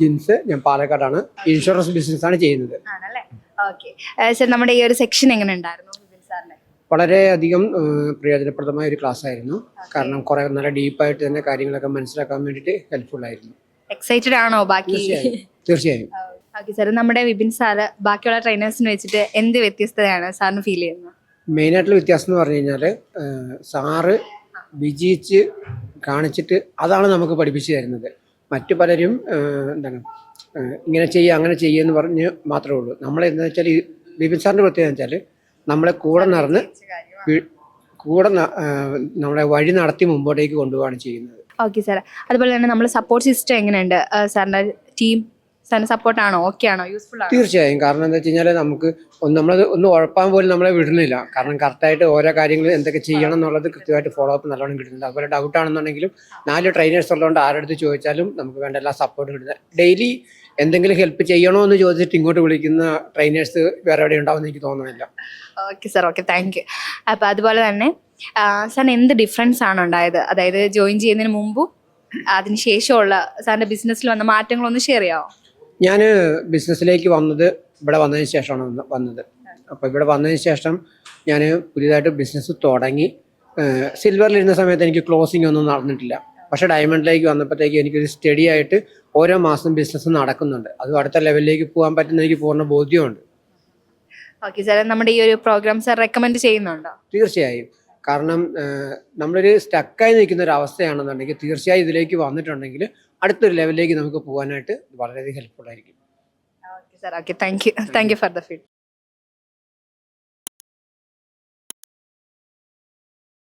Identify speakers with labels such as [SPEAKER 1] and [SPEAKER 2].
[SPEAKER 1] ജിൻസ് ഞാൻ പാലക്കാടാണ്. Insurance business ആണ് ചെയ്യുന്നത്.
[SPEAKER 2] ആണല്ലേ? ഓക്കെ. സർ നമ്മുടെ ഈ ഒരു സെക്ഷൻ എങ്ങനെ ഉണ്ടായിരുന്നു വിപിൻ സാറിന്റെ
[SPEAKER 1] വളരെയധികം പ്രയോജനപ്രദമായ ഒരു ക്ലാസ് ആയിരുന്നു കാരണം കുറെ നല്ല ഡീപ്പായിട്ട് തന്നെ കാര്യങ്ങളൊക്കെ മനസ്സിലാക്കാൻ വേണ്ടിയിട്ട് ഹെൽപ്ഫുൾ ആയിരുന്നു.
[SPEAKER 2] എക്സൈറ്റഡ് ആണോ ബാക്കി?
[SPEAKER 1] തീർച്ചയായും.
[SPEAKER 2] ഓക്കെ സാർ നമ്മുടെ വിപിൻ സാറ് ബാക്കിയുള്ള ട്രെയിനേഴ്സിന് വെച്ചിട്ട് എന്ത് വ്യത്യസ്തതയാണ് സാറിന് ഫീൽ ചെയ്യുന്നത്?
[SPEAKER 1] മെയിൻ മെയിനായിട്ടുള്ള വ്യത്യാസം എന്ന് പറഞ്ഞു കഴിഞ്ഞാൽ സാറ് വിജയിച്ച് കാണിച്ചിട്ട് അതാണ് നമുക്ക് പഠിപ്പിച്ചു തരുന്നത്. മറ്റു പലരും എന്താണ് ഇങ്ങനെ ചെയ്യുക അങ്ങനെ ചെയ്യുക എന്ന് പറഞ്ഞ് മാത്രമേ ഉള്ളൂ. നമ്മളെന്താ വെച്ചാൽ ഈ ബിപിൻ സാറിന്റെ പ്രത്യേകത വെച്ചാൽ നമ്മളെ കൂടെ നടന്ന് കൂടെ നമ്മളെ വഴി നടത്തി മുമ്പോട്ടേക്ക് കൊണ്ടുപോവാണ് ചെയ്യുന്നത്.
[SPEAKER 2] ഓക്കെ സാർ അതുപോലെ തന്നെ നമ്മൾ സപ്പോർട്ട് സിസ്റ്റം എങ്ങനെയുണ്ട്? സാറിന്റെ ടീം സപ്പോർട്ട് ആണോ ഓക്കെ ആണോ യൂസ്ഫുൾ ആണോ?
[SPEAKER 1] തീർച്ചയായും. കാരണം എന്താ വെച്ച് കഴിഞ്ഞാൽ നമുക്ക് നമ്മളത് ഒന്ന് ഉഴപ്പാൻ പോലും നമ്മളെ വിടുന്നില്ല. കാരണം കറക്റ്റായിട്ട് ഓരോ കാര്യങ്ങളും എന്തൊക്കെ ചെയ്യണം എന്നുള്ളത് കൃത്യമായിട്ട് ഫോളോ അപ്പ് നല്ലോണം കിട്ടുന്നുണ്ട്. അതുപോലെ ഡൗട്ട് ആണെന്നുണ്ടെങ്കിലും നാല് ട്രെയിനേഴ്സ് ഉള്ളതുകൊണ്ട് ആരുടെ ചോദിച്ചാലും നമുക്ക് വേണ്ട എല്ലാ സപ്പോർട്ടും കിട്ടുന്നത് ഡെയിലി എന്തെങ്കിലും ഹെൽപ്പ് ചെയ്യണോ എന്ന് ചോദിച്ചിട്ട് ഇങ്ങോട്ട് വിളിക്കുന്ന ട്രെയിനേഴ്സ് വേറെ എവിടെ ഉണ്ടാവുമെന്ന് എനിക്ക് തോന്നുന്നില്ല
[SPEAKER 2] okay sir okay thank you അപ്പോൾ അതുപോലെ തന്നെ സാർ എന്ത് ഡിഫറൻസ് ആണ് ഉണ്ടായത്? അതായത് ജോയിൻ ചെയ്യുന്നതിന് മുമ്പും അതിന് ശേഷമുള്ള സാറിന്റെ ബിസിനസ്സിൽ വന്ന മാറ്റങ്ങളൊന്ന് ഷെയർ ചെയ്യാമോ
[SPEAKER 1] ഞാൻ ബിസിനസ്സിലേക്ക് വന്നത് ഇവിടെ വന്നതിന് ശേഷമാണ് വന്നത്. അപ്പോൾ ഇവിടെ വന്നതിന് ശേഷം ഞാൻ പുതിയതായിട്ട് ബിസിനസ് തുടങ്ങി. സിൽവറിലിരുന്ന സമയത്ത് എനിക്ക് ക്ലോസിംഗ് ഒന്നും നടന്നിട്ടില്ല. പക്ഷേ ഡയമണ്ടിലേക്ക് വന്നപ്പോഴത്തേക്ക് എനിക്കൊരു സ്റ്റഡി ആയിട്ട് ഓരോ മാസം ബിസിനസ് നടക്കുന്നുണ്ട്. അത് അടുത്ത ലെവലിലേക്ക് പോകാൻ പറ്റുന്ന എനിക്ക് പൂർണ ബോധ്യമുണ്ട്.
[SPEAKER 2] ഓക്കെ സാർ നമ്മുടെ ഈ ഒരു പ്രോഗ്രാം സാർ റെക്കമെൻഡ് ചെയ്യുന്നുണ്ടോ?
[SPEAKER 1] തീർച്ചയായും. കാരണം നമ്മളൊരു സ്റ്റക്കായി നിൽക്കുന്ന ഒരു അവസ്ഥയാണെന്നുണ്ടെങ്കിൽ തീർച്ചയായും ഇതിലേക്ക് വന്നിട്ടുണ്ടെങ്കിൽ അടുത്തൊരു ലെവലിലേക്ക് നമുക്ക് പോകാനായിട്ട് വളരെയധികം ഹെൽപ്ഫുൾ ആയിരിക്കും.
[SPEAKER 2] Thank you for the feed